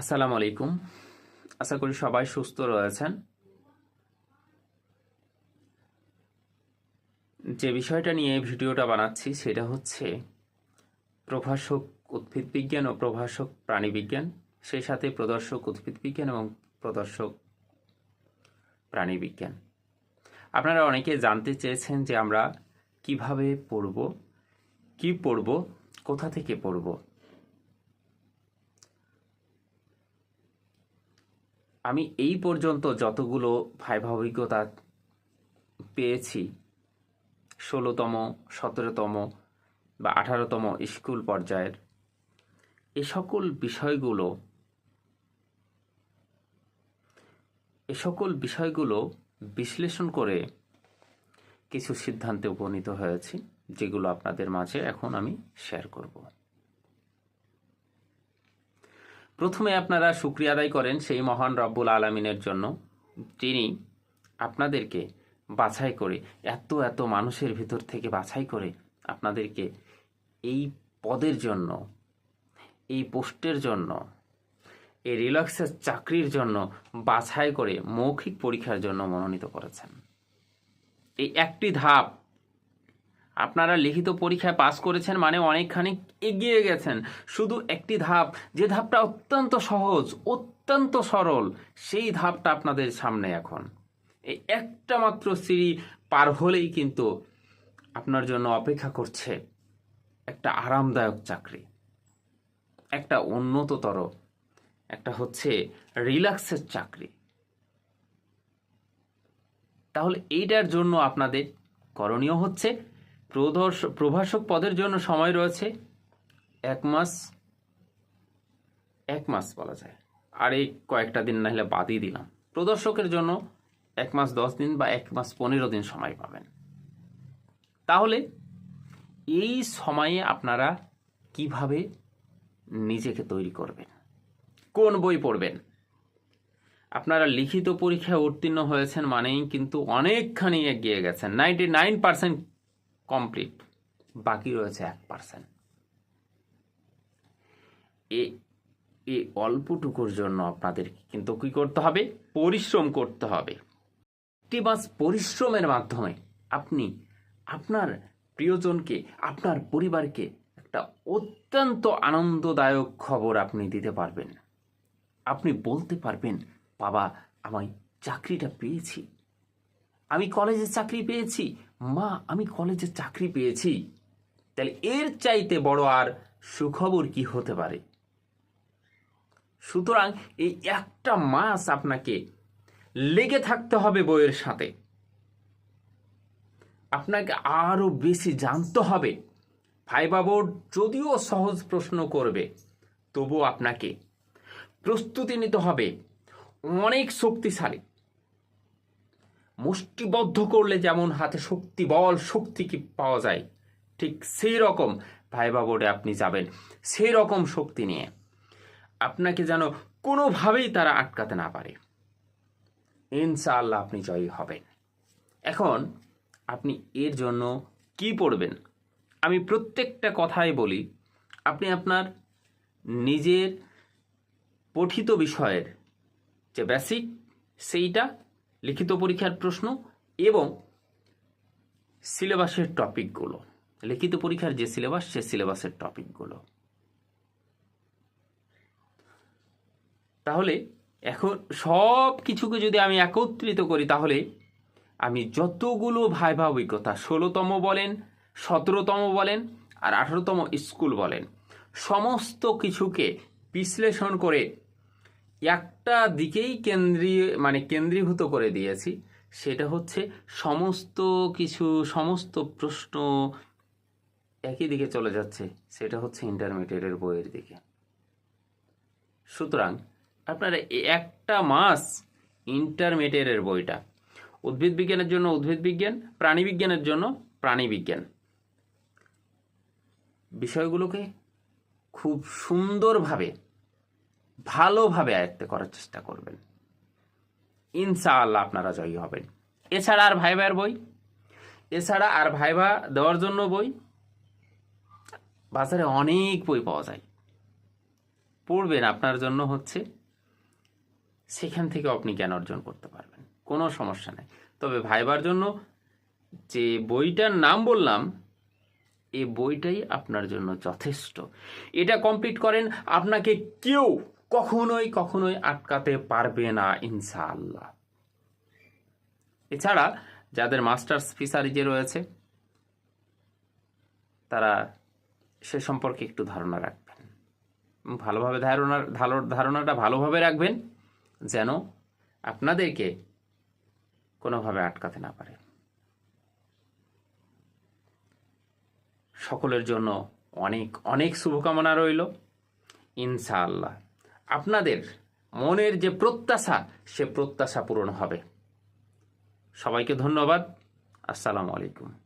আসসালামু আলাইকুম। আশা করি সবাই সুস্থ রয়েছেন। যে বিষয়টা নিয়ে ভিডিওটা বানাচ্ছি সেটা হচ্ছে প্রভাষক উদ্ভিদ বিজ্ঞান ও প্রভাষক প্রাণীবিজ্ঞান, সেই সাথে প্রদর্শক উদ্ভিদ বিজ্ঞান এবং প্রদর্শক প্রাণীবিজ্ঞান। আপনারা অনেকে জানতে চেয়েছেন যে আমরা কীভাবে পড়ব, কি পড়ব, কোথা থেকে পড়ব। আমি এই পর্যন্ত যতগুলো ভাইভা অভিজ্ঞতা পেয়েছি, ষোলোতম, সতেরোতম বা আঠারোতম স্কুল পর্যায়ের, এ সকল বিষয়গুলো, এ সকল বিষয়গুলো বিশ্লেষণ করে কিছু সিদ্ধান্তে উপনীত হয়েছি, যেগুলো আপনাদের মাঝে এখন আমি শেয়ার করব। প্রথমে আপনারা শুক্রিয়া আদায় করেন সেই মহান রব্বুল আলমিনের জন্য, যিনি আপনাদেরকে বাছাই করে, এত এত মানুষের ভিতর থেকে বাছাই করে আপনাদেরকে এই পদের জন্য, এই পোস্টের জন্য, এই রিল্যাক্সের চাকরির জন্য বাছাই করে মৌখিক পরীক্ষার জন্য মনোনীত করেছেন। এই একটি ধাপ আপনারা লিখিত পরীক্ষায় পাস করেছেন মানে অনেকখানি এগিয়ে গেছেন। শুধু একটি ধাপ, যে ধাপটা অত্যন্ত সহজ, অত্যন্ত সরল, সেই ধাপটা আপনাদের সামনে এখন। এই একটা মাত্র সিঁড়ি পার হলেই কিন্তু আপনার জন্য অপেক্ষা করছে একটা আরামদায়ক চাকরি। একটা উন্নততর, একটা হচ্ছে রিল্যাক্সের চাকরি। তাহলে এইটার জন্য আপনাদের করণীয় হচ্ছে প্রদর্শ, প্রভাষক পদের জন্য সময় রয়েছে এক মাস এক মাস বলা যায়। আর এই কয়েকটা দিন না হলে বাদই দিলাম। প্রদর্শকের জন্য এক মাস দশ দিন বা এক মাস পনেরো দিন সময় পাবেন। তাহলে এই সময়ে আপনারা কীভাবে নিজেকে তৈরি করবেন? কোন বই পড়বেন? আপনারা লিখিত পরীক্ষায় উত্তীর্ণ হয়েছেন মানেই কিন্তু অনেকখানি এগিয়ে গেছেন। নাইনটি নাইন পার্সেন্ট কমপ্লিট বাকি রয়েছে এক পার্সেন্ট এই অল্পটুকুর জন্য আপনাদের কিন্তু কি করতে হবে? পরিশ্রম করতে হবে। একটি মাস পরিশ্রমের মাধ্যমে আপনি আপনার প্রিয়জনকে, আপনার পরিবারকে একটা অত্যন্ত আনন্দদায়ক খবর আপনি দিতে পারবেন। আপনি বলতে পারবেন, বাবা, আমি চাকরিটা পেয়েছি। আমি কলেজে চাকরি পেয়েছি মা, আমি কলেজে চাকরি পেয়েছি। তাহলে এর চাইতে বড় আর সুখবর কি হতে পারে? সুতরাং এই একটা মাস আপনাকে লেগে থাকতে হবে বইয়ের সাথে। আপনাকে আরও বেশি জানতে হবে। ফাইবা যদিও সহজ প্রশ্ন করবে তবু আপনাকে প্রস্তুতি নিতে হবে। অনেক শক্তিশালী। মুষ্টিবদ্ধ করলে যেমন হাতে শক্তি, বল শক্তি কি পাওয়া যায়, ঠিক সেই রকম ভাইবা বোর্ডে আপনি যাবেন সেই রকম শক্তি নিয়ে। আপনাকে যেন কোনোভাবেই তারা আটকাতে না পারে। ইনশাআল্লাহ আপনি জয়ী হবেন। এখন আপনি এর জন্য কি পড়বেন? আমি প্রত্যেকটা কথাই বলি, আপনি আপনার নিজের পঠিত বিষয়ের যে বেসিক সেইটা লিখিত পরীক্ষার প্রশ্ন এবং সিলেবাসের টপিকগুলো। লিখিত পরীক্ষার যে সিলেবাস, সে সিলেবাসের টপিকগুলো। তাহলে এখন সব কিছুকে যদি আমি একত্রিত করি, তাহলে আমি যতগুলো ভাইভা অভিজ্ঞতা, ষোলোতম বলেন, সতেরোতম বলেন, আর আঠারোতম স্কুল বলেন, সমস্ত কিছুকে বিশ্লেষণ করে একটা দিকেই কেন্দ্রীয় মানে কেন্দ্রীভূত করে দিয়েছি, সেটা হচ্ছে সমস্ত কিছু, সমস্ত প্রশ্ন একই দিকে চলে যাচ্ছে, সেটা হচ্ছে ইন্টারমিডিয়েটের বইয়ের দিকে। সুতরাং, আপনারা একটা মাস ইন্টারমিডিয়েটের বইটা, উদ্ভিদ বিজ্ঞানের জন্য উদ্ভিদ বিজ্ঞান, প্রাণী বিজ্ঞানের জন্য প্রাণী বিজ্ঞান। বিষয়গুলোকে খুব সুন্দরভাবে ভালোভাবে আয়ত্ত করার চেষ্টা করবেন। ইনশাআল্লাহ আপনারা জয়ী হবেন। এছাড়া আর ভাইবার বই? এছাড়া আর ভাইভা দেওয়ার জন্য বই? বাজারে অনেক বই পাওয়া যায়। পড়বেন আপনার জন্য হচ্ছে, সেখান থেকে আপনি জ্ঞান অর্জন করতে পারবেন। কোনো সমস্যা নেই। তবে ভাইবার জন্য যে বইটার নাম বললাম, এই বইটাই আপনার জন্য যথেষ্ট। এটা কমপ্লিট করেন, আপনাকে কেউ কখনোই কখনোই আটকাতে পারবে না, ইনশাআল্লাহ। এছাড়া যাদের মাস্টার্স ফিসারিজে রয়েছে, তারা সে সম্পর্কে একটু ধারণা রাখবেন। ভালোভাবে ধারণা ধারণাটা ভালোভাবে রাখবেন, যেন আপনাদেরকে কোনোভাবে আটকাতে না পারে। সকলের জন্য অনেক অনেক শুভকামনা রইল, ইনশাআল্লাহ। আপনাদের মনের যে প্রত্যাশা সে প্রত্যাশা পূরণ হবে। সবাইকে ধন্যবাদ। আসসালামু আলাইকুম।